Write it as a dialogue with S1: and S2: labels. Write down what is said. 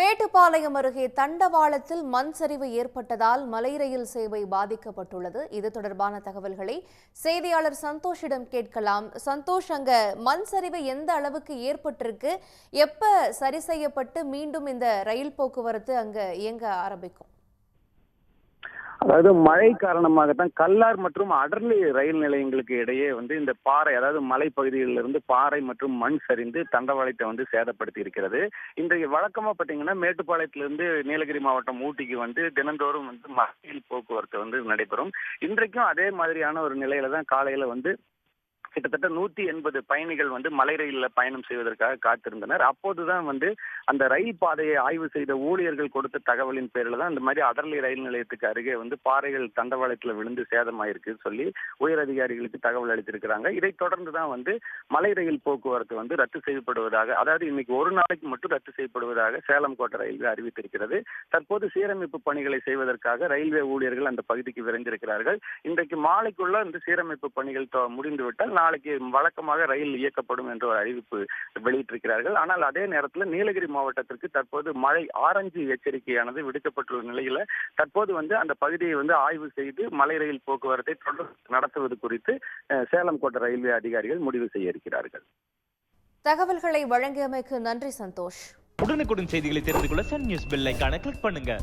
S1: மேட்டுப்பாளையம் அருகே தண்டவாளத்தில் மண் சரிவு ஏற்பட்டதால் மலை ரயில் சேவை பாதிக்கப்பட்டுள்ளது. இது தொடர்பான தகவல்களை செய்தியாளர் சந்தோஷிடம் கேட்கலாம். சந்தோஷ் அங்க மண் சரிவு எந்த அளவுக்கு ஏற்பட்டிருக்கு? எப்ப சரி செய்யப்பட்டு மீண்டும் இந்த ரயில் போக்குவரத்து அங்க இயங்க ஆரம்பிக்கும்?
S2: அதாவது மழை காரணமாகத்தான் கல்லார் மற்றும் அடர்லி ரயில் நிலையங்களுக்கு இடையே வந்து இந்த பாறை அதாவது மலைப்பகுதிகளில் இருந்து பாறை மற்றும் மண் சரிந்து தண்டவாளத்தை வந்து சேதப்படுத்தி இருக்கிறது. இன்றைக்கு வழக்கமா பாத்தீங்கன்னா மேட்டுப்பாளையத்திலிருந்து நீலகிரி மாவட்டம் ஊட்டிக்கு வந்து தினந்தோறும் வந்து மலையில் போக்குவரத்து வந்து நடைபெறும். இன்றைக்கும் அதே மாதிரியான ஒரு நிலையில தான் காலையில வந்து கிட்டத்தட்ட நூத்தி எண்பது பயணிகள் வந்து மலை ரயிலில் பயணம் செய்வதற்காக காத்திருந்தனர். அப்போதுதான் வந்து அந்த ரயில் பாதையை ஆய்வு செய்த ஊழியர்கள் கொடுத்த தகவலின் பேரில் தான் இந்த மாதிரி அதர்லி ரயில் நிலையத்துக்கு அருகே வந்து பாறைகள் தண்டவாளத்தில் விழுந்து சேதமாயிருக்கு சொல்லி உயர் அதிகாரிகளுக்கு தகவல் அளித்திருக்கிறாங்க. இதைத் தொடர்ந்து தான் வந்து மலை ரயில் போக்குவரத்து வந்து ரத்து செய்யப்படுவதாக அதாவது இன்னைக்கு ஒரு நாளைக்கு மட்டும் ரத்து செய்யப்படுவதாக சேலம் கோட்டை ரயில்வே அறிவித்திருக்கிறது. தற்போது சீரமைப்பு பணிகளை செய்வதற்காக ரயில்வே ஊழியர்கள் அந்த பகுதிக்கு விரைந்திருக்கிறார்கள். இன்றைக்கு மாலைக்குள்ள இந்த சீரமைப்பு பணிகள் முடிந்துவிட்டால் நாளைக்கு வழக்கமாக ரயில் இயக்கப்படும் என்ற ஒரு அறிவிப்பு வெளியிட்டிருக்கிறார்கள். ஆனால் அதே நேரத்தில் நீலகிரி மாவட்டத்திற்கு தற்போது மழை ஆரஞ்சு எச்சரிக்கையானது விடுக்கப்பட்டுள்ள நிலையில தற்போது வந்து அந்த பகுதியை வந்து ஆய்வு செய்து மலை ரயில் போக்குவரத்தை தொடர்ந்து நடத்துவது குறித்து சேலம் கோட்டை ரயில்வே அதிகாரிகள் முடிவு செய்ய இருக்கிறார்கள்.
S1: தகவல்களை வழங்கியமைக்கு நன்றி சந்தோஷ்.
S3: உடனுக்குடன் செய்திகளை தெரிந்து கொள்ள சன் நியூஸ் பெல் ஐகானை கிளிக் பண்ணுங்க.